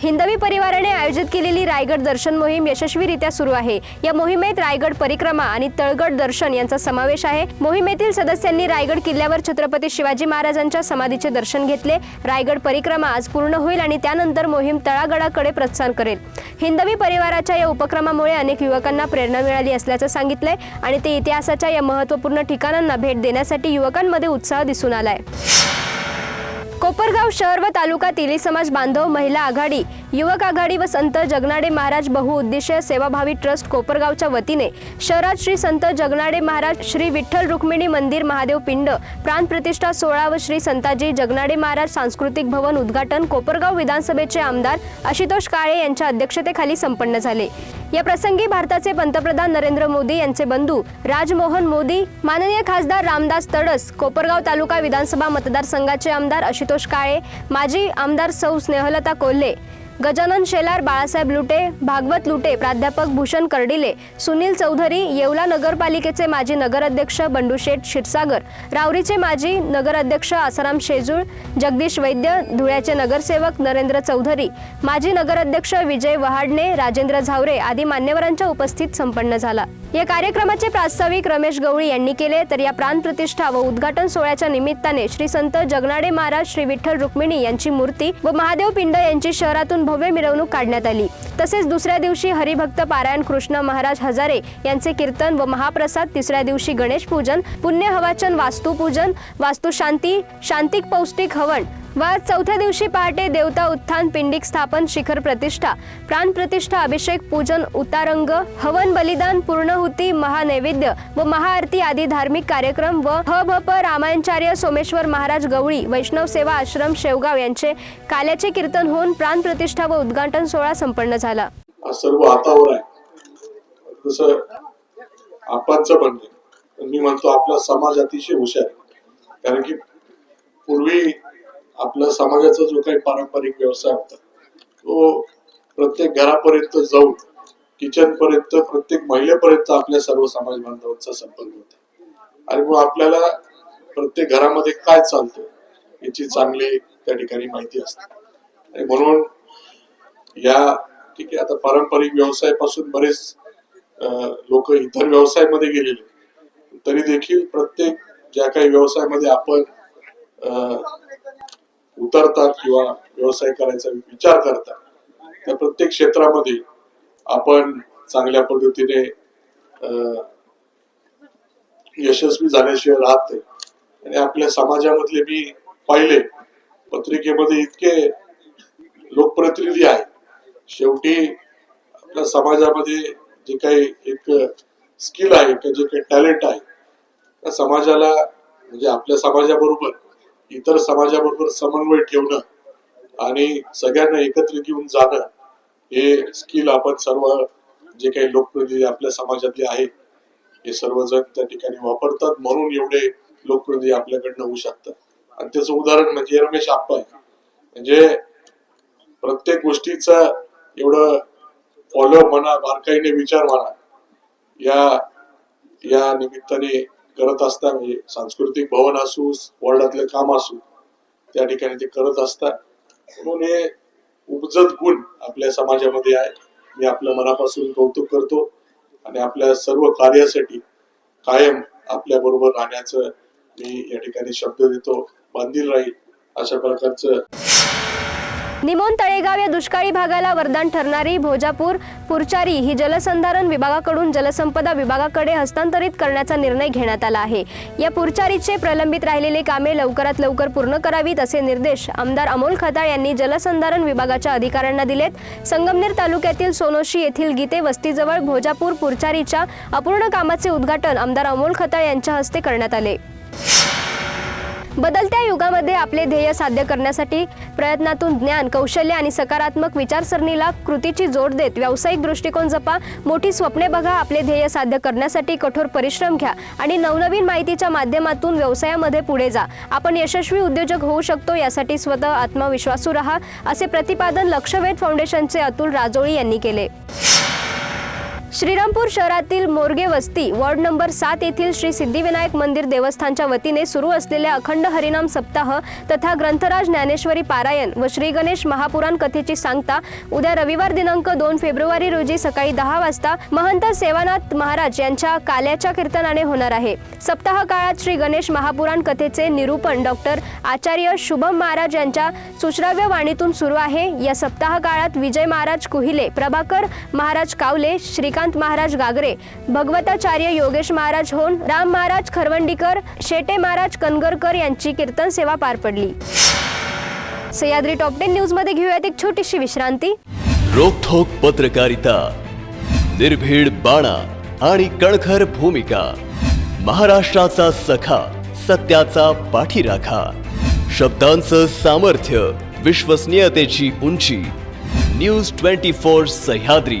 हिंदवी परिवाराने आयोजित केलेली रायगड दर्शन मोहीम यशस्वीरित्या सुरू आहे. या मोहिमेत रायगड परिक्रमा आणि तळगड दर्शन यांचा समावेश आहे. मोहिमेतील सदस्यांनी रायगड किल्ल्यावर छत्रपती शिवाजी महाराजांच्या समाधीचे दर्शन घेतले. रायगड परिक्रमा आज पूर्ण होईल आणि त्यानंतर मोहीम तळागडाकडे प्रस्थान करेल. हिंदवी परिवाराच्या या उपक्रमामुळे अनेक युवकांना प्रेरणा मिळाली असल्याचं सांगितलंय आणि ते इतिहासाच्या या महत्त्वपूर्ण ठिकाणांना भेट देण्यासाठी युवकांमध्ये उत्साह दिसून आलाय. कोपरगाव शहर व तालुका तिली समाज बांधव महिला आघाडी युवक आघाडी व संत जगनाडे महाराज बहुउद्देशीय सेवाभावी ट्रस्ट कोपरगावच्या वतीने शहरात श्री संत जगनाडे महाराज श्री विठ्ठल रुक्मिणी मंदिर महादेव पिंड प्राण प्रतिष्ठा सोहळा व श्री संताजी जगनाडे महाराज सांस्कृतिक भवन उद्घाटन कोपरगाव विधानसभेचे आमदार आशुतोष काळे यांच्या अध्यक्षतेखाली संपन्न झाले. या प्रसंगी भारताचे पंतप्रधान नरेंद्र मोदी यांचे बंधू राजमोहन मोदी माननीय खासदार रामदास तडस कोपरगाव तालुका विधानसभा मतदारसंघाचे आमदार आशुतोष काळे माजी आमदार सौ स्नेहलता कोल्हे गजानन शेलार बाळासाहेब लुटे भागवत लुटे प्राध्यापक भूषण कर्डिले सुनील चौधरी येवला नगरपालिकेचे माजी नगराध्यक्ष बंडू शेठ क्षीरसागर रावरीचे माजी नगराध्यक्ष आसाराम शेजूळ जगदीश वैद्य धुळ्याचे नगरसेवक नरेंद्र चौधरी माजी नगराध्यक्ष विजय वहाडणे राजेंद्र झावरे आदी मान्यवरांच्या उपस्थित संपन्न झाला. या कार्यक्रमाचे प्रास्ताविक रमेश गवळी यांनी केले. तर या प्राणप्रतिष्ठा व उद्घाटन सोहळ्याच्या निमित्ताने श्री संत जगनाडे महाराज श्री विठ्ठल रुक्मिणी यांची मूर्ती व महादेव पिंड यांची शहरातून भव्य मिरवणूक काढण्यात आली. तसेच दुसऱ्या दिवशी हरिभक्त पारायण कृष्ण महाराज हजारे यांचे कीर्तन व महाप्रसाद तिसऱ्या दिवशी गणेश पूजन पुण्य हवाचन वास्तुपूजन वास्तुशांती शांतिक पौष्टिक हवन व चौथ्या दिवशी पहाटे देवता उत्थान पिंडिक स्थापन शिखर प्रतिष्ठा प्राण प्रतिष्ठा अभिषेक पूजन उतारंग हवन बलिदान पूर्णहुती महानैवेद्य व महाआरती आदी धार्मिक कार्यक्रम व ह भ प रामायणचार्य सोमेश्वर महाराज गवळी वैष्णव सेवा आश्रम शेवगाव यांचे काल्याचे कीर्तन होऊन प्राण प्रतिष्ठा व उद्घाटन सोहळा संपन्न झाला. सर्व हातावर आहे. आपांचं म्हणणे मी म्हणतो आपला समाज अतिशय हुशार कारण की पूर्वी आपल्या समाजाचा जो काही पारंपरिक व्यवसाय होता तो प्रत्येक घरापर्यंत जाऊन किचन पर्यंत प्रत्येक महिलेपर्यंत आपल्या सर्व समाज बांधवांचा संपर्क होता. आणि मग आपल्याला प्रत्येक घरामध्ये काय चालतं याची चांगली त्या ठिकाणी माहिती असते. आणि म्हणून या ठीक आहे आता पारंपरिक व्यवसायापासून बरेच लोक इतर व्यवसायामध्ये गेलेले. तरी देखील प्रत्येक ज्या काही व्यवसायामध्ये आपण अं, उतरतात किंवा व्यवसाय करायचा विचार करतात त्या प्रत्येक क्षेत्रामध्ये आपण चांगल्या पद्धतीने अं, यशस्वी झाल्याशिवाय राहत नाही. आणि आपल्या समाजामधले मी पाहिले पत्रिकेमध्ये इतके लोकप्रतिनिधी आहेत. शेवटी आपल्या समाजामध्ये जे काही एक स्किल आहे किंवा जे काही टॅलेंट आहे त्या समाजाला म्हणजे आपल्या समाजाबरोबर इतर समाजाबरोबर समन्वय ठेवणं आणि सगळ्यांना एकत्र घेऊन जाणं हे स्किल आपण सर्व जे काही लोकप्रतिनिधी आपल्या समाजातले आहेत हे सर्वजण त्या ठिकाणी वापरतात. म्हणून एवढे लोकप्रतिनिधी आपल्याकडनं होऊ शकतात. आणि त्याचं उदाहरण म्हणजे रमेश आप्पा म्हणजे प्रत्येक गोष्टीचा एवढं फॉलो म्हणा बारकाईने विचार म्हणा या या निमित्ताने करत असता म्हणजे सांस्कृतिक भवन असू वॉर्डातलं काम असू त्या ठिकाणी ते करत असता. म्हणून हे उपजत गुण आपल्या समाजामध्ये आहे. मी आपल्या मनापासून कौतुक करतो आणि आपल्या सर्व कार्यासाठी कायम आपल्या बरोबर राहण्याचं मी या ठिकाणी शब्द देतो. बांधील राहील अशा प्रकारचं निमोन तळेगाव या दुष्काळी भागाला वरदान ठरणारी भोजापूर पुरचारी ही जलसंधारण विभागाकडून जलसंपदा विभागाकडे हस्तांतरित करण्याचा निर्णय घेण्यात आला आहे. या पुरचारीचे प्रलंबित राहिलेले कामे लवकरात लवकर पूर्ण करावीत असे निर्देश आमदार अमोल खताळ यांनी जलसंधारण विभागाच्या अधिकाऱ्यांना दिलेत. संगमनेर तालुक्यातील सोनोशी येथील गीते वस्तीजवळ भोजापूर पुरचारीच्या अपूर्ण कामाचे उद्घाटन आमदार अमोल खताळ यांच्या हस्ते करण्यात आले. बदलत्या युगामध्ये आपले ध्येय साध्य करण्यासाठी प्रयत्नातून ज्ञान कौशल्य आणि सकारात्मक विचारसरणीला कृतीची जोड देत व्यावसायिक दृष्टिकोन जपा. मोठी स्वप्ने बघा. आपले ध्येय साध्य करण्यासाठी कठोर परिश्रम घ्या आणि नवनवीन माहितीच्या माध्यमातून व्यवसायामध्ये पुढे जा. आपण यशस्वी उद्योजक होऊ शकतो यासाठी स्वतः आत्मविश्वासू रहा असे प्रतिपादन लक्षवेध फाउंडेशनचे अतुल राजोळी यांनी केले. श्रीरामपूर शहरातील मोरगे वस्ती वॉर्ड नंबर सात येथील श्री सिद्धिविनायक मंदिर देवस्थानच्या वतीने सुरू असलेल्या अखंड हरिनाम सप्ताह तथा ग्रंथराज ज्ञानेश्वरी पारायण व श्री गणेश महापुराण कथेची सांगता उद्या रविवार दिनांक दोन फेब्रुवारी रोजी सकाळी दहा वाजता महंत सेवानाथ महाराज यांच्या काल्याच्या कीर्तनाने होणार आहे. सप्ताह काळात श्री गणेश महापुराण कथेचे निरूपण डॉक्टर आचार्य शुभम महाराज यांच्या सुश्राव्य वाणीतून सुरू आहे. या सप्ताह काळात विजय महाराज कुहिले प्रभाकर महाराज कावले श्रीकांत महाराज गागरे भगवताचार्य योगेश महाराज होन राम महाराज खरवंडीकर शेटे महाराज कनगरकर यांची कीर्तन सेवा पार पडली. सह्याद्री टॉप टेन न्यूजमध्ये घेऊयात एक छोटीशी विश्रांती. रोखोक पत्रकारिता निर्भीड बाणा आणि कणखर भूमिका महाराष्ट्राचा सखा सत्याचा पाठीराखा शब्दांचं सामर्थ्य विश्वसनीयतेची उंची news twenty four Sahyadri.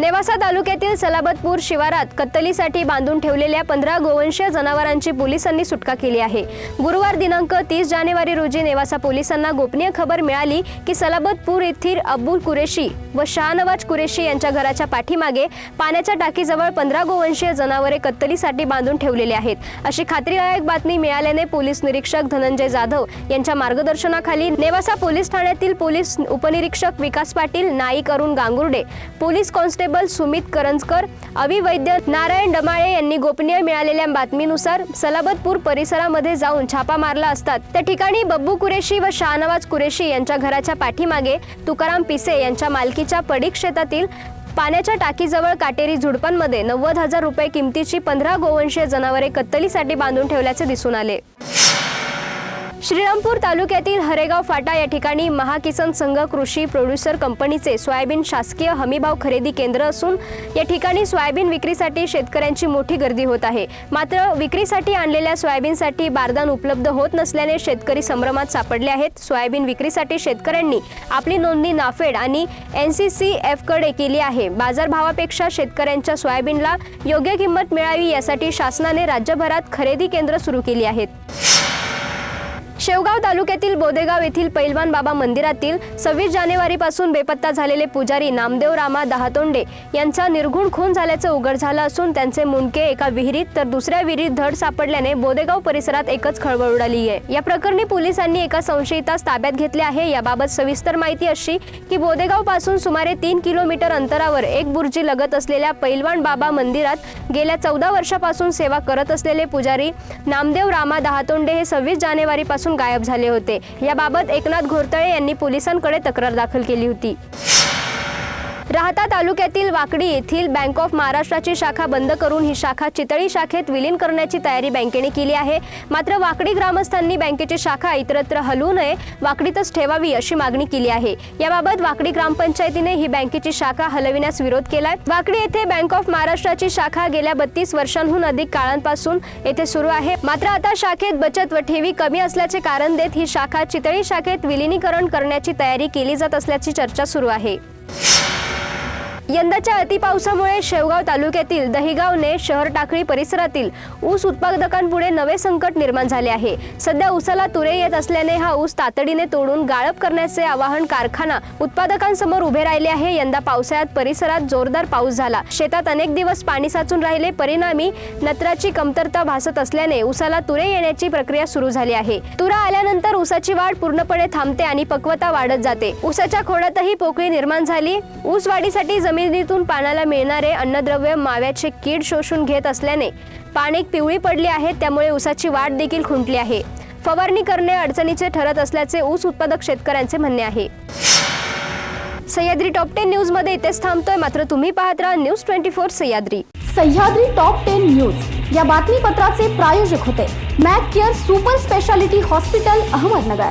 Nevasa तालुक्यातील सलाबतपूर शिवारात कत्तलीसाठी बांधून ठेवलेल्या पंधरा गोवंशीय जनावरांची पोलिसांनी सुटका केली आहे. गुरुवार दिनांक तीस जानेवारी रोजी नेवासा पोलिसांना गोपनीय खबर मिळाली की सलाबतपूर येथील अब्बू कुरेशी व शाहनवाज कुरेशी यांच्या घराच्या पाठीमागे पाण्याच्या टाकीजवळ पंधरा गोवंशीय जनावरे कत्तलीसाठी बांधून ठेवलेले आहेत. अशी खात्रीदायक बातमी मिळाल्याने पोलीस निरीक्षक धनंजय जाधव यांच्या मार्गदर्शनाखाली नेवासा पोलीस ठाण्यातील पोलीस उपनिरीक्षक विकास पाटील नाईक अरुण गांगुर्डे पोलीस कॉन्स्टेबल सुमित करंजकर अविवैद्य नारायण डमाळे यांनी गोपनीय मिळालेल्या बातमीनुसार सलाबतपूर परिसरामध्ये जाऊन छापा मारला असतात. त्या ठिकाणी बब्बू कुरेशी व शाहनवाज कुरेशी यांच्या घराच्या पाठीमागे तुकाराम पिसे यांच्या मालकीच्या पडीक शेतातील पाण्याच्या टाकीजवळ काटेरी झुडपांमध्ये नव्वद हजार रुपये किमतीची पंधरा गोवंशीय जनावरे कत्तलीसाठी बांधून ठेवल्याचे दिसून आले. श्रीरामपूर तालुक्यातील हरेगाव फाटा या ठिकाणी महाकिसन संघ कृषी प्रोड्युसर कंपनीचे सोयाबीन शासकीय हमीभाव खरेदी केंद्र असून या ठिकाणी सोयाबीन विक्रीसाठी शेतकऱ्यांची मोठी गर्दी होत आहे. मात्र विक्रीसाठी आणलेल्या सोयाबीनसाठी बारदान उपलब्ध होत नसल्याने शेतकरी संभ्रमात सापडले आहेत. सोयाबीन विक्रीसाठी शेतकऱ्यांनी आपली नोंदणी नाफेड आणि एन सी सी एफकडे केली आहे. बाजारभावापेक्षा शेतकऱ्यांच्या सोयाबीनला योग्य किंमत मिळावी यासाठी शासनाने राज्यभरात खरेदी केंद्र सुरू केली आहेत. शेवगाव तालुक्यातील बोदेगाव येथील पैलवान बाबा मंदिरातील सव्वीस जानेवारीपासून बेपत्ता झालेले पुजारी नामदेव रामा दहातोंडे यांचा निर्घुण खून झाल्याचं उघड झालं असून त्यांचे मुंडके एका विहिरीत तर दुसऱ्या विहिरीत धड सापडल्याने बोदेगाव परिसरात एकच खळबळ उडाली आहे. या प्रकरणी पोलिसांनी एका संशयितास ताब्यात घेतले आहे. याबाबत सविस्तर माहिती अशी की बोदेगावपासून सुमारे तीन किलोमीटर अंतरावर एक बुर्जी लगत असलेल्या पैलवान बाबा मंदिरात गेल्या चौदा वर्षापासून सेवा करत असलेले पुजारी नामदेव रामा दहातोंडे हे सव्वीस जानेवारीपासून गायब झाले होते. याबाबत एकनाथ घोरतळे यांनी पोलिसांकडे तक्रार दाखल केली होती. राहता तालुक्यातील वाकडी येथील बँक ऑफ महाराष्ट्राची शाखा बंद करून ही शाखा चितळी शाखेत विलीन करण्याची तयारी बँकेने केली आहे. मात्र वाकडी ग्रामस्थांनी बँकेची शाखा इतरत्र हलवू नये वाकडीतच ठेवावी अशी मागणी केली आहे. याबाबत वाकडी ग्रामपंचायतीने ही बँकेची शाखा हलविण्यास विरोध केलाय. वाकडी येथे बँक ऑफ महाराष्ट्राची शाखा गेल्या बत्तीस वर्षांहून अधिक काळांपासून येथे सुरू आहे. मात्र आता शाखेत बचत व ठेवी कमी असल्याचे कारण देत ही शाखा चितळी शाखेत विलिनीकरण करण्याची तयारी केली जात असल्याची चर्चा सुरू आहे. यंदाच्या अतिपावसामुळे शेवगाव तालुक्यातील दहिगावने शहर टाकळी परिसरातील ऊस उत्पादकांपुढे नवे संकट निर्माण झाले आहे. सध्या ऊसाला तुरे येत असल्याने हा ऊस तातडीने तोडून गाळप करण्याचे आवाहन कारखाना उत्पादकांसमोर उभे राहिले आहे. यंदा पावसाळ्यात परिसरात जोरदार पाऊस झाला. शेतात अनेक दिवस पाणी साचून राहिले. परिणामी नत्राची कमतरता भासत असल्याने ऊसाला तुरे येण्याची प्रक्रिया सुरू झाली आहे. तुरा आल्यानंतर ऊसाची वाढ पूर्णपणे थांबते आणि पक्वता वाढत जाते. ऊसाच्या खोडातही पोकळी निर्माण झाली. ऊस वाढीसाठी जमीन जमिनीतून पाण्याला मिळणारे अन्नद्रव्य माव्याचे कीड शोषून घेत असल्याने पाणी पिवळी पडली आहे त्यामुळे ऊसाची वाढ देखील खुंटली आहे. फवारणी करणे अडचणीचे ठरत असल्याचे ऊस उत्पादक शेतकऱ्यांचे म्हणणे आहे. सह्याद्री टॉप टेन न्यूजमध्ये इथेच थांबतोय. मात्र तुम्ही पाहत राहा news twenty four Sahyadri. Sahyadri top ten news. या बातमीपत्राचे प्रायोजक होते. Mac Care super speciality hospital Ahmednagar.